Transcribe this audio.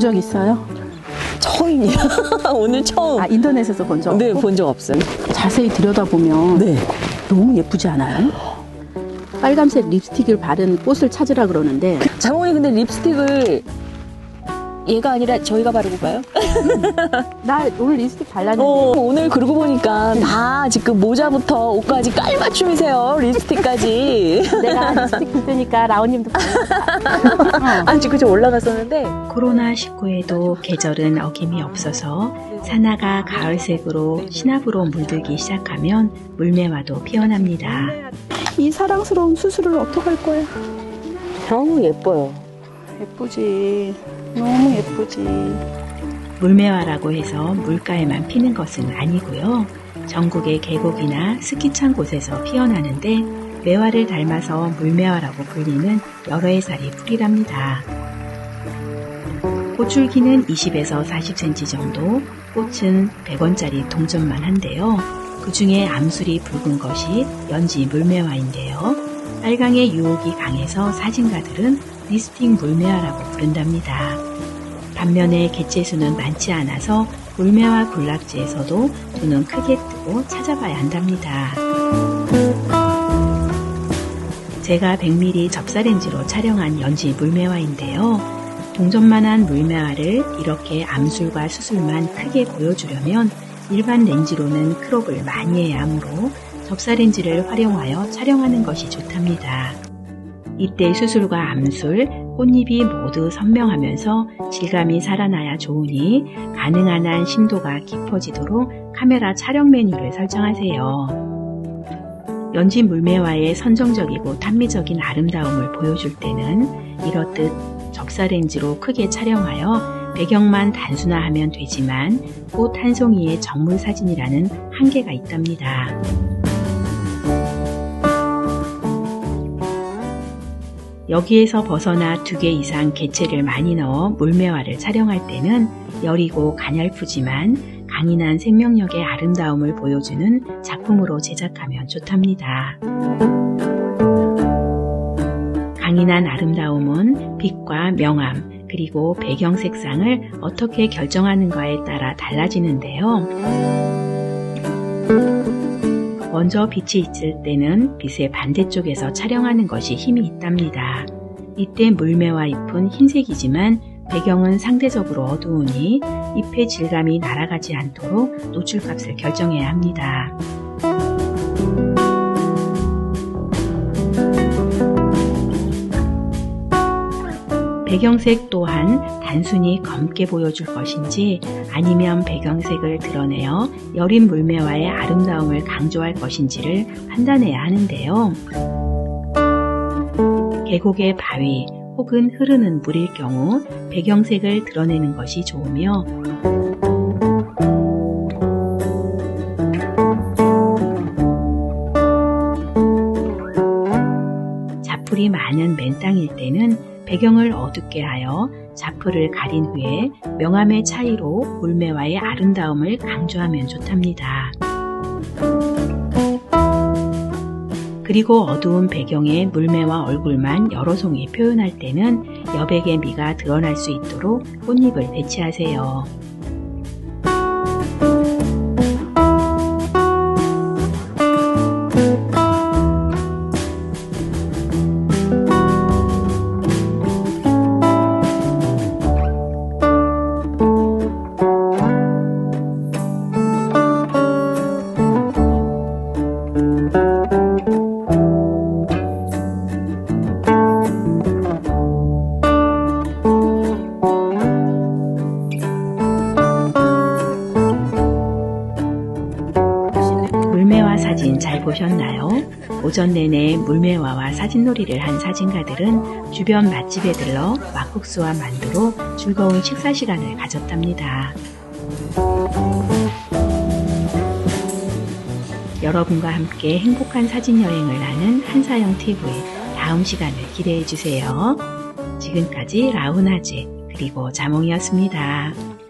적 있어요? 처음이야. 오늘 처음. 아 인터넷에서 본 적? 네, 없고? 본적 없어요. 자세히 들여다보면 네. 너무 예쁘지 않아요? 빨간색 립스틱을 바른 꽃을 찾으라 그러는데 장모님 근데 립스틱을 얘가 아니라 저희가 바르고 가요? 나 오늘 립스틱 발랐는데 어, 오늘 그러고 보니까 다 지금 모자부터 옷까지 깔맞춤이세요. 립스틱까지. 내가 립스틱 줄 테니까 라온님도 발라. 아, 지금 좀 올라갔었는데. 코로나19에도 계절은 어김이 없어서 사나가 가을색으로 신압으로 물들기 시작하면 물매화도 피어납니다. 이 사랑스러운 수술을 어떡할 거야? 너무 예뻐요. 예쁘지. 너무 예쁘지. 물매화라고 해서 물가에만 피는 것은 아니고요. 전국의 계곡이나 스키찬 곳에서 피어나는데 매화를 닮아서 물매화라고 불리는 여러 해살이 풀이랍니다. 꽃줄기는 20에서 40cm 정도, 꽃은 100원짜리 동전만 한데요. 그 중에 암술이 붉은 것이 연지 물매화인데요. 빨강의 유혹이 강해서 사진가들은 리스팅 물매화라고 부른답니다. 반면에 개체수는 많지 않아서 물매화 군락지에서도 눈은 크게 뜨고 찾아봐야 한답니다. 제가 100mm 접사렌즈로 촬영한 연지 물매화인데요. 동전만한 물매화를 이렇게 암술과 수술만 크게 보여주려면 일반 렌즈로는 크롭을 많이 해야 하므로 접사렌즈를 활용하여 촬영하는 것이 좋답니다. 이때 수술과 암술, 꽃잎이 모두 선명하면서 질감이 살아나야 좋으니 가능한 한 심도가 깊어지도록 카메라 촬영 메뉴를 설정하세요. 연지 물매화의 선정적이고 탄미적인 아름다움을 보여줄 때는 이렇듯 적사렌즈로 크게 촬영하여 배경만 단순화하면 되지만 꽃 한 송이의 정물 사진이라는 한계가 있답니다. 여기에서 벗어나 두 개 이상 개체를 많이 넣어 물매화를 촬영할 때는 여리고 가냘프지만 강인한 생명력의 아름다움을 보여주는 작품으로 제작하면 좋답니다. 강인한 아름다움은 빛과 명암, 그리고 배경 색상을 어떻게 결정하는가에 따라 달라지는데요. 먼저 빛이 있을 때는 빛의 반대쪽에서 촬영하는 것이 힘이 있답니다. 이때 물매와 잎은 흰색이지만 배경은 상대적으로 어두우니 잎의 질감이 날아가지 않도록 노출값을 결정해야 합니다. 배경색 또한 단순히 검게 보여줄 것인지 아니면 배경색을 드러내어 여린 물매화의 아름다움을 강조할 것인지를 판단해야 하는데요. 계곡의 바위 혹은 흐르는 물일 경우 배경색을 드러내는 것이 좋으며 자풀이 많은 맨땅일 때는 배경을 어둡게 하여 자풀을 가린 후에 명암의 차이로 물매화의 아름다움을 강조하면 좋답니다. 그리고 어두운 배경에 물매와 얼굴만 여러 송이 표현할 때는 여백의 미가 드러날 수 있도록 꽃잎을 배치하세요. 보셨나요? 오전 내내 물매화와 사진놀이를 한 사진가들은 주변 맛집에 들러 막국수와 만두로 즐거운 식사 시간을 가졌답니다. 여러분과 함께 행복한 사진 여행을 하는 한사영 TV 다음 시간을 기대해 주세요. 지금까지 라운아제 그리고 자몽이었습니다.